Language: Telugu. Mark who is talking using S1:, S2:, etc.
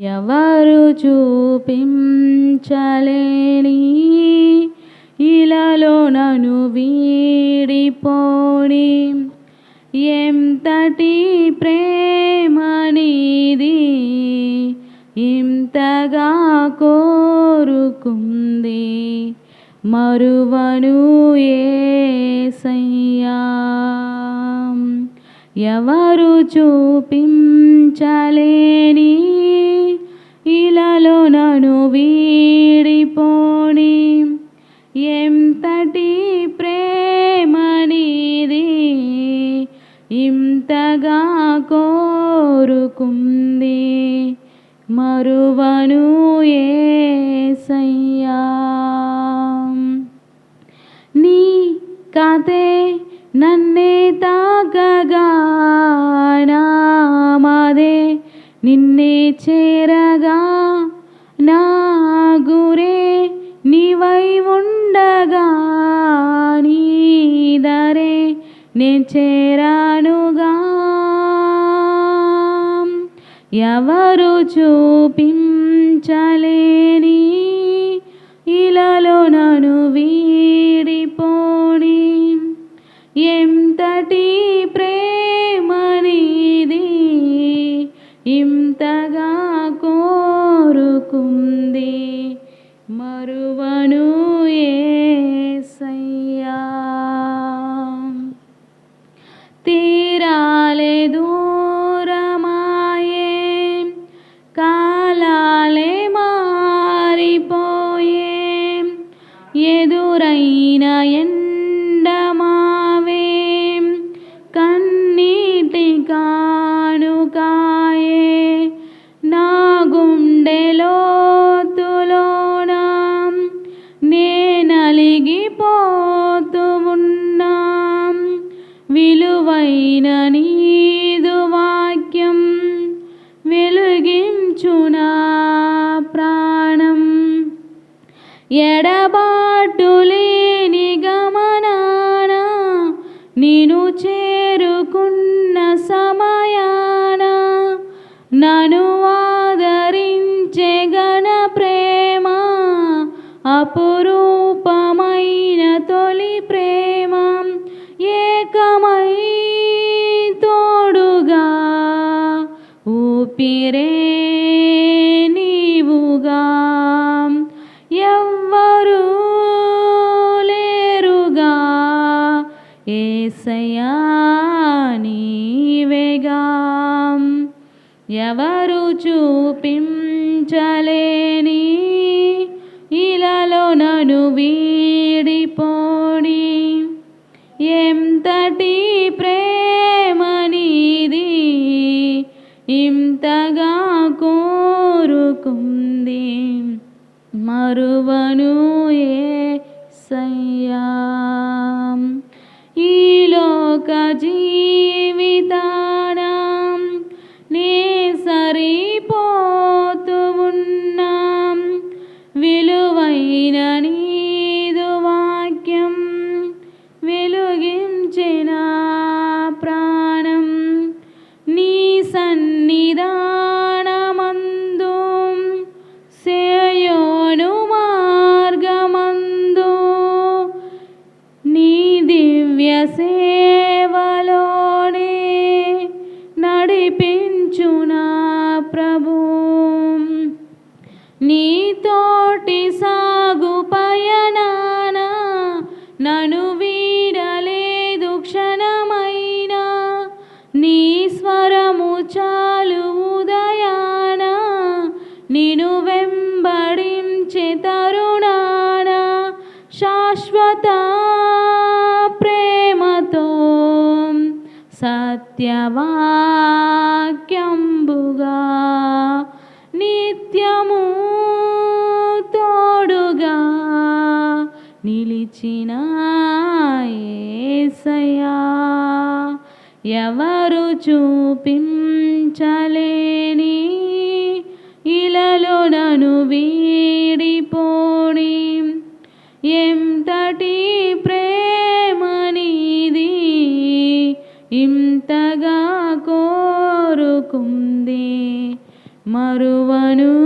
S1: ఎవరు చూపించలేని ఇలాలో నను వీడిపోని. ఎంతటి ప్రేమనిది ఇంతగా కోరుకుంది మరువను ఏసయ్యా. ఎవరు చూపించలేని ఇంతగా కోరుకుంది మరువను ఏసయ్యా. నీ కథే నన్నే తాకగా నామదే నిన్నే చేరగా నేను చేరానుగా. ఎవరు చూపిం కరిగిపోతూ ఉన్నా విలువైన నీదు వాక్యం వెలుగించునా ప్రాణం. ఎడబాటు లేని గమనాన నేను చేరుకున్న సమయాన నను ఆదరించే గణ ప్రేమ అపురూ ఏసయ్యా నీవేగా. ఎవరు చూపించలేని ఇలాలో నను వీ কাজী వెంబడించే తరుణాన శాశ్వత ప్రేమతో సత్యవాక్యంబుగా నిత్యము తోడుగా నిలిచిన ఏసయా ఎవరు చూపించలేని ఇలలో నను వీ ఇంతగా కోరుకుంది. మరువను